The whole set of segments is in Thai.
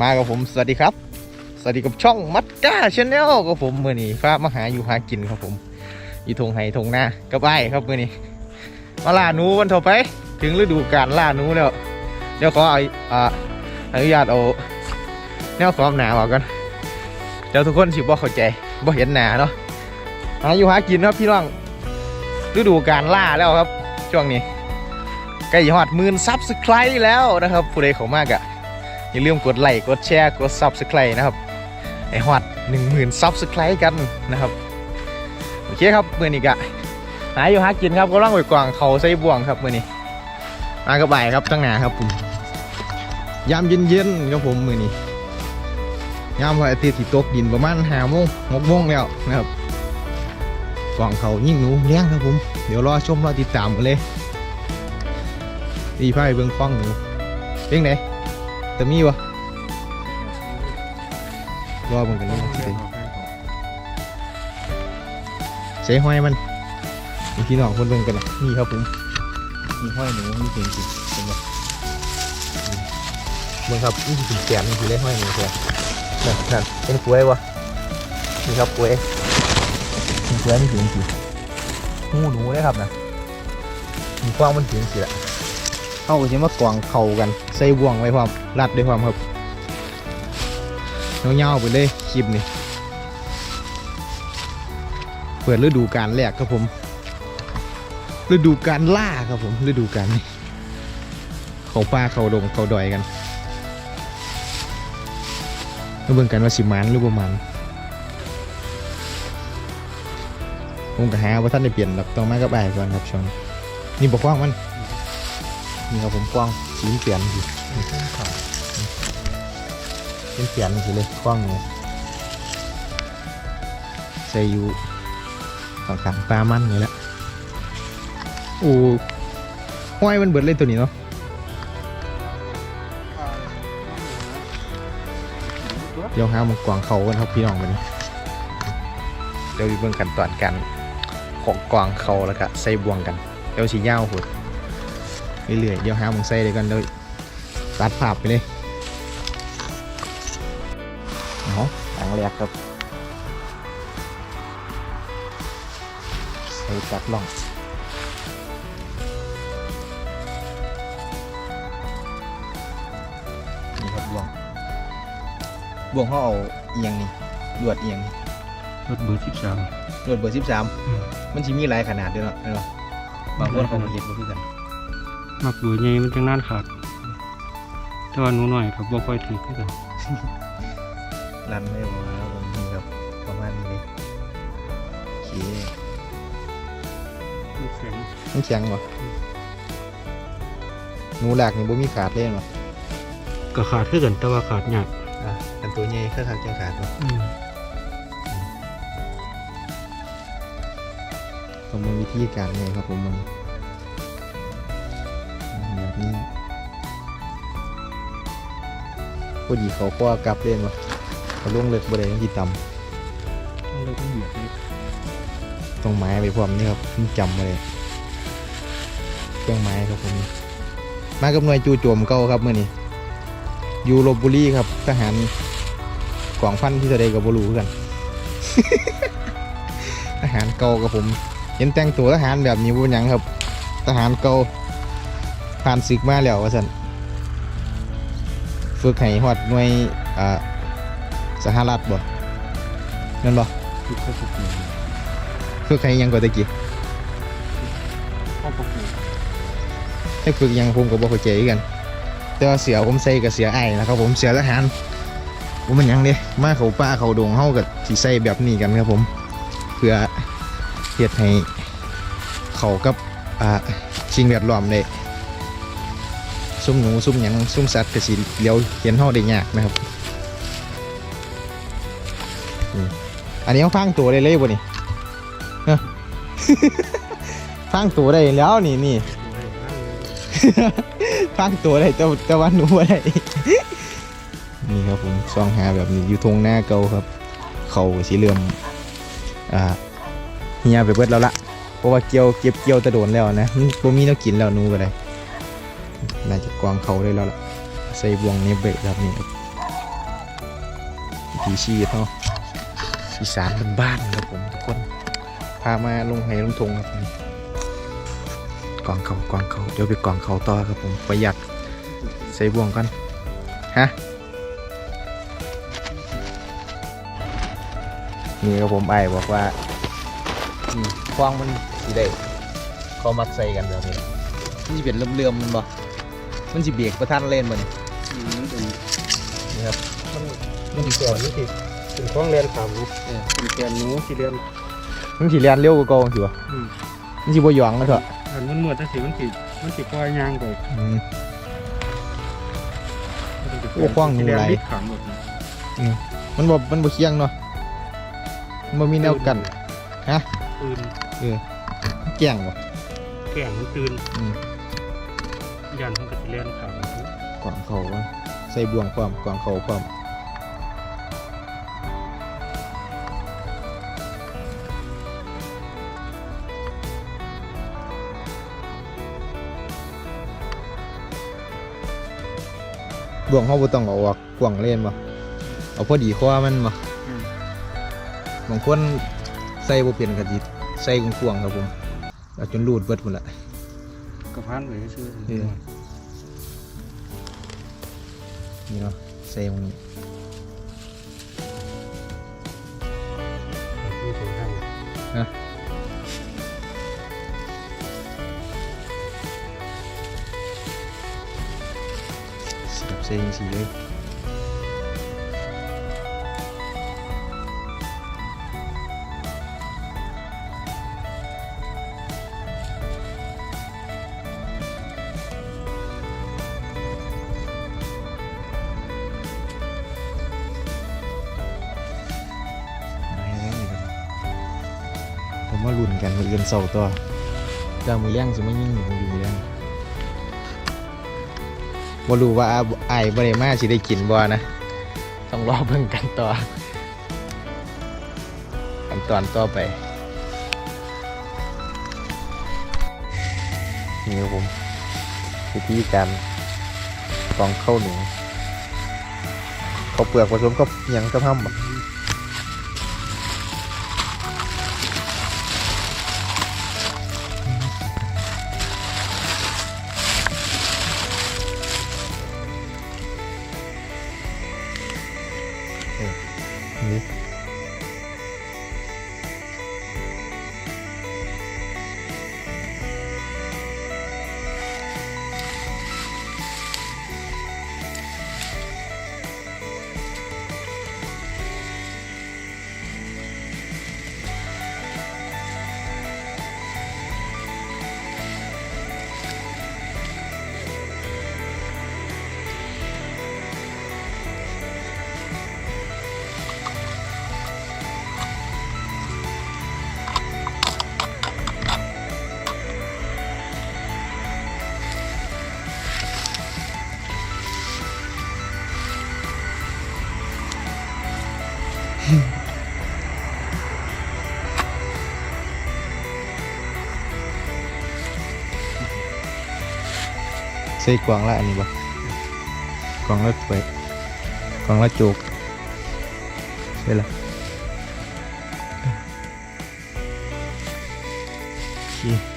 มากับผมสวัสดีครับ สวัสดีกับช่องมัดก้าชาแนลกับผมเมื่อนี้ฟ้ามาหาอยู่หากินครับผม อยู่ทงไห้ทงหน้ากับไอ้าครับเมื่อนี้มาล่าหนูวันต่อไป ถึงฤดูการล่าหนูแล้ว เดี๋ยวขอเอาอ่าอนุญาตเอาแนวความหนาออกกันเดี๋ยวทุกคนสิบ่เข้าใจบ่เห็นหนาเนาะหาอยู่หากินครับพี่น้องฤดูการล่าแล้วครับ ช่วงนี้ใกล้จะฮอดหมื่นซับสไครต์แล้วนะครับผู้ใดเขามากอะ อย่าลืมกดไลค์กดแชร์กดซับสไครต์นะครับไอฮอดหนึ่งหมื่นซับสไครต์กันนะครับโอเคครับมือนี้กะหาอยู่หากินครับก็ร่างไปกวางเขาใส่บ่วงครับมือนี้มากระบายครับตั้งหนาครับผมยามเย็นๆครับผมมือนี้ยามวันอาทิตย์ที่ตกดินประมาณห้าโมงหกโมงแล้วนะครับกวางเขายิ่งหนูเลี้ยงครับผม เดี๋ยวรอชมรอติดตามกันเลยดีไพ่เบิ่งฟ้องหนูเพียงไหน แต่มีวะรอเบิ่งกันเลยสิเป็นใส่ห้อยมันมีพี่น้องคนเบิ่งกันนะนี่ครับผมมีห้อยหนูมีเสียงสิเป็นบ่เบิ่งครับนี่สิแกนนี่คือได้ห้อยหนูแกนั่นนั่นเป็นกล้วยวะนี่ครับกล้วยมีกล้วยนี่เสียงสิหูหนูเลยครับนะมีความมันเสียงสิละ เข้าก็จะมากวางเข่ากัน ใส่บ่วงไว้พร้อมรัดด้วยความครับเงาๆไปเลยคลิปนี้เปิดฤดูการแรกครับผม ฤดูการล่าครับผมฤดูการนี้เขาป่าเขาดงเขาดอยกันมาเบิ่งกันว่าสิมันหรือบ่มันผมก็หาว่าท่านได้เปลี่ยนหรอกต้องไมากับไอ้ายก่อนครับช่วงนี้นี่บอกว่ามัน นี่ครับผมกว้างสีเปลี่ยนสิเป็นเปลี่ยนสิเลยกว้างเลยใส่อยู่ฝั่งขังปลามันนี่แหละโอ้ห้อยมันเบิดเลยตัวนี้เนาะเดี๋ยวหามันกวางเขากันครับพี่น้องกันเดี๋ยวไปเบิ่งกันตอนกันของกวางเขาแล้วก็ใส่บวงกันเดี๋ยวสีเยาหุ่น เรื่อยๆ เดี๋ยวหาหมองใส่เลยกันเลยตัดภาพไปเลยเอาถังแรกครับใส่ตัดล่องนี่ครับบ่วงบ่วงเขาเอาเอียงนี่ลวดเอียงนี่รถเบอร์สิบสาม ลวดเบอร์สิบสามมันจะมีหลายขนาดด้วยเนาะเนาะบางคนเขาก็เห็นบ่คือกัน มักเบอร์ใหญ่มันจังนานขาดแต่ว่าหนูหน่อยครับบ่ค่อยถือคือกันรันไม่บอกแล้วผมมีแบบประมาณนี้เลยโอเคลูกแข็งมันแข็งวะหนูหลากนี่บ่มีขาดเล่นวะก็ขาดคือกันแต่ว่าขาดยากอะอันตัวใหญ่คือขาดจังขาดวะผมมีวิธีการไงครับผมมัน พอดีเขาก็กลับเล่นวะเขาลงเลิกบ่ได้ยังที่ต่ต้องเลยต้องเหยียบนิดำต้องไม้ไปพร้อมนี่ครับจำมาเลยเครื่องไม้ครับผมมากับหน่วยจู่โจมเก่าครับเมื่อนี้อยู่ลบบุรีครับทหารกองพันที่แสดงกับบรูคือกัน ทหารเก่ากับผม เห็นแต่งตัวทหารแบบนี้บุญยังครับ ทหารเก่าผ่านศึกมาแล้วว่าสัน ฝึกให้ฮอดหน่วยอ่าสหรัฐบ่นั่นบ่ทุกข้อปกติฝึกให้ยังกว่าตะกี้ข้อปกติให้ฝึกยังผมก็บ่เข้าใจกัน แต่ว่าเสือผมใส่กับเสือไอ้นะครับผมเสือทหารผมมันยังเด้มาเขาป่าเขาดงเฮากับสิใส่แบบนี้กันครับผม เพื่อเฮ็ดให้เขากับอ่าสิ่งแวดล้อมได้ ซุ่มหนูซุ่มหยังซุ่มสัตว์ก็สิเลี้ยวเห็นเฮาได้ยากนะครับอันนี้เขาพังตัวได้เลยบ่นี่พังตัวได้แล้วนี่นี่พังตัวได้แต่แต่ว่าหนูอะไรนี่ครับผมซองหาแบบนี้อยู่ทงหน้าเก่าครับ เขาสีเหลือมอ่าเฮียไปเบิดแล้วละเพราะว่าเกี่ยวเก็บเกี่ยวตะโดนแล้วนะมันมีแน้กินแล้วนูก็ได้ น่าจะกวางเขาได้แล้วล่ะ ใส่บ่วงเนบเบะแบบนี้ครับถีชีวิตเนาะอีสานบ้านๆครับผมทุกคน พามาลงไหลงทงครับผมกองเขากองเขาเดี๋ยวไปกองเขาต่อครับผมประหยัดใส่บ่วงกันฮะนี่ครับผมไอ้ายบอกว่าอืมคว้างมันสีได้เขามักใส่กันแบบนี้มันจะเป็นเลื่อมๆมันบ่ มันจะเบรกประทันเล่นมันนี่ครับมันมันสิก่อนนี่สิเป็นข้องเรียนขามเนาะเออเป็นแกนหนูที่เรียนมันสิเรียนเร็วกว่าเก่าสิวะอืมมันสิบ่หยองกันเถอะอันมันเหมือนแต่สิมันสิมันสิปล่อยยางไปอืมมันสิโอ้ขว้างหนูที่เรียนหลายลิดขามหมดนะมันบ่มันบ่เคียงเนาะมันบ่มีแนวกันปืนเออแก่งบ่แก่งมันตื่นอืมยันมันก็สิ เรียนขามกวางเขาวะใส่บ่วงความกวางเขาความบ่วงเฮาบ่ต้องเอาออกกวางเล่นบ่เอาพอดีคอมันบ่อืมบางคนใส่บ่เป็นก็สิใส่กวางๆครับผมเอาจนรูดเบิดพุ่นละกระพานไปซื้อ นี่เนาะใส่ตรงนี้ที่ถึงทางเสียบใส่จังซี่เลย มว่ารุ่นกันมือเอื่นเสาตัวเจ้ามือเลี้ยงสิไม่ยิ่งหนูอยู่มือเลี้ยงบ่รู้ว่าไอ้ายบ่ได้มาสิได้กินบ่นะ ต้องรอเบิ่งกันต่อขั้นตอนต่อไปนี่ครับผมวิธีการกรองข้าวหนูข้าวเปลือกผสมกับหยังกับห้ำบ่ ส่กวางละอันนี้บ่กวางละถ้วยกวางละโจกใช่ละโอเค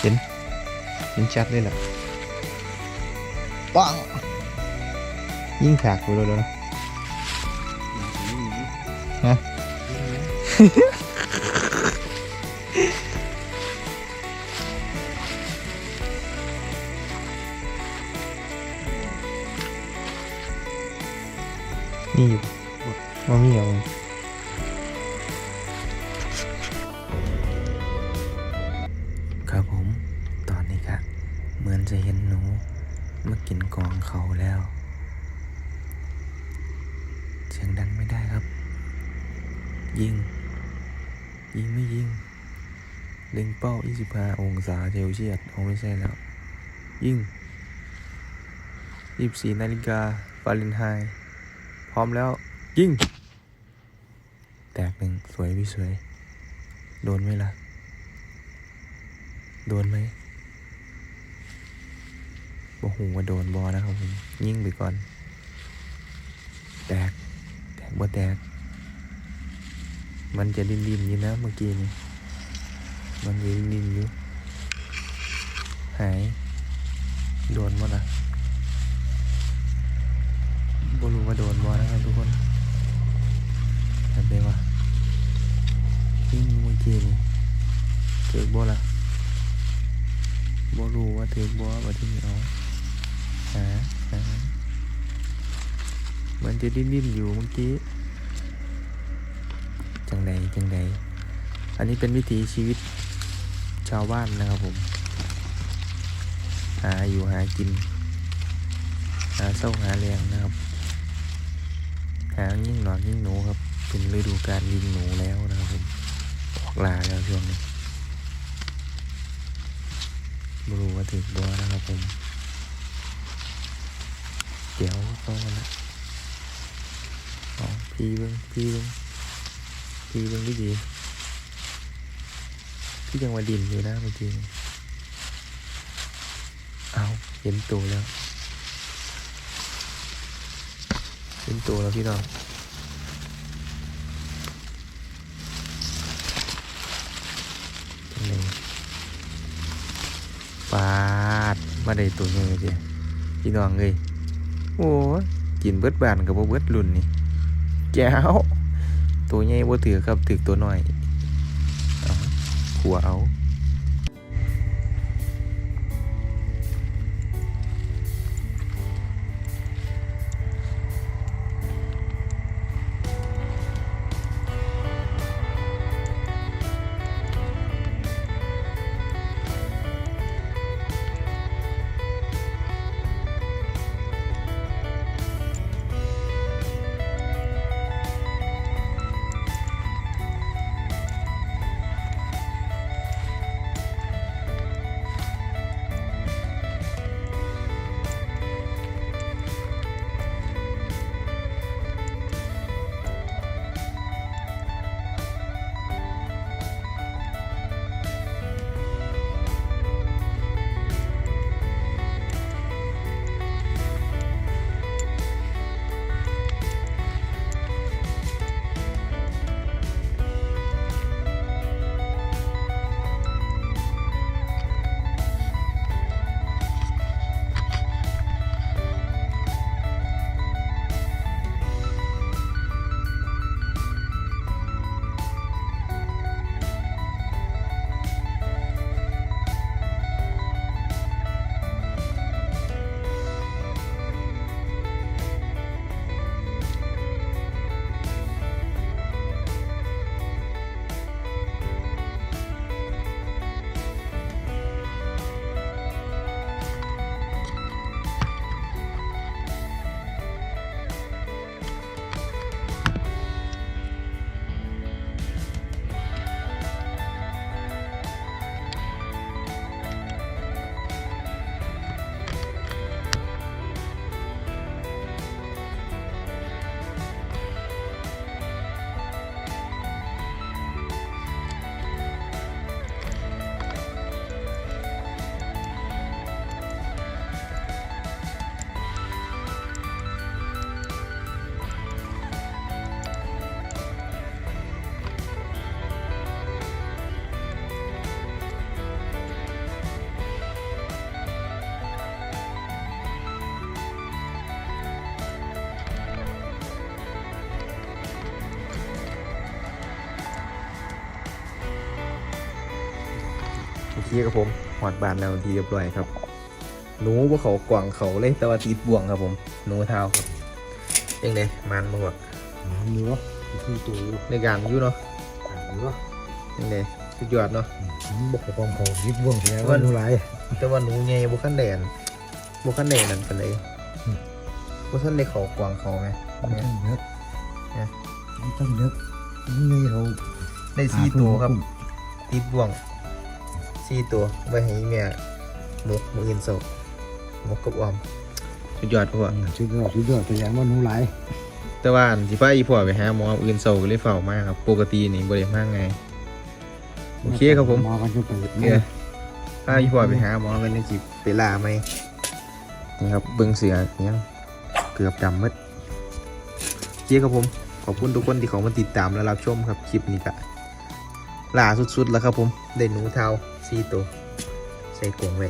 เห็นชัดเลยล่ะปังยิ่งถากไปเลยแล้วนะฮะ จะเห็นหนูมากินกองเขาแล้ว เสียงดังไม่ได้ครับ ยิง ยิงไม่ยิง เล็งเป้า 25 องศาเซลเซียสเอาไม่ใช่แล้ว ยิง 24 นาฬิกาฟาเรนไฮต์พร้อมแล้ว ยิง แตกหนึ่งสวยพี่สวย โดนไหมล่ะ โดนไหม บอกหูว่าโดนบอนะครับผมยิ่งไปก่อน แตก แตกบ่แตก มันจะดินดินอยู่นะเมื่อกี้นี่มันจะดิ้นดินอยู่หายโดนมั้ล่ะบ่รู้ว่าโดนบอนะครับทุกคนแบบนี้วะยิ่งเมื่อกี้นี่ถือบ่ล่ะ บ่รู้ว่าถือบ่ว่าที่เอาหาหามันจะดิ้นดิ้นอยู่เมื่อกี้ จังใดจังใดอันนี้เป็นวิถีชีวิตชาวบ้านนะครับผม หาอยู่หากิน หาเศร้าหาแรงนะครับ หายิ่งหนอนยิ่งหนูครับ เป็นฤดูการยิงหนูแล้วนะครับผมออกลาแล้วช่วงนี้ ไม่รู้ว่าถึงบัวนะครับผมเดี๋ยวก็มาลอ๋อพี่เบิ้งพี่เบิ้งพี่เบิ้งดีดีพี่ยังมาดินอยู่นะเมื่อกี้เอาเห็นตัวแล้วเห็นตัวแล้วพี่น้องนี่ ปาดมาได้ตัวใหญ่เดียพี่น้องเลยโอ้ยกินเบิดบานกับบ่เบิดรุ่นนี่แก้วตัวใหญ่บ่ถือครับถือตัวน้อยเอาขัวเอา เคครับผมหอดบานแล้วทีเรียบร้อยครับ หนูว่าเขากว่างเขาเลยแต่ว่าติดบ่วงครับผม หนูเท้าครับยังไงมันบ่วะเนื้อคือตัวอยู่ในการอยู่เนาะเนื้อยังไงสุดยอดเนาะบกของเขายิบบ่วงแค่ว่าหนูหลายแต่ว่าหนูใหญ่บ่คันแดนบ่คันแดนนั่นปานใดบ่ทันได้เข้ากวางเขาไงมันต้องเยอะเนี่ยมันต้องเยอะนี่เขาได้สี่ตัวครับติดบ่วง สี่ตัวไว้ให้แม่หมกมื้ออื่นเช้าหมกกับออมสุดยอดพ่อชุดยอดชุดยอดแต่ยังว่าหนูหลายแต่ว่าอันสิพาอีพ่อไปหาหมอมื้ออื่นเช้าก็เลยเฝ้ามาครับ ปกตินี่บ่ได้มาไงโอเคครับผมมากันจนไปเดี๋ยวถ้าอีพ่อไปหาหมอกันนี่สิไปล่าไหมนี่ครับเบิ่งเสือยังเกือบดำหมดโอเคครับผม ขอบคุณทุกคนที่เขามาติดตามและรับชมครับคลิปนี้ก็ล่าสุดๆแล้วครับผม ได้หนูเทา สี่ตัว ใส่กรงไว้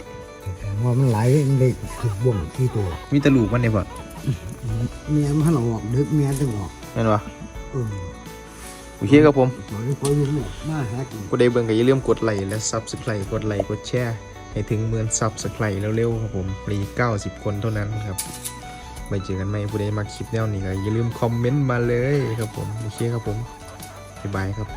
ว่ามันหลายมันเลยถึงบ่วงที่ตัว มีแตะลูกมันเนี่ยพ่อเมียมันออกดึกเมียต้องออกเห็นปะเออโอเคครับผมตอนนี้พออยู่เนี่ยมาหากินก็ได้เบิ่งก็อย่าลืมกดไลค์และ Subscribe กดไลค์กดแชร์ให้ถึงหมื่น Subscribe เร็วๆครับผมมี90คนเท่านั้นครับไปเจอกันใหม่ผู้ใดมาคลิปแนวนี้ก็อย่าลืมคอมเมนต์มาเลยครับผมโอเคครับผมบ๊ายบายครับ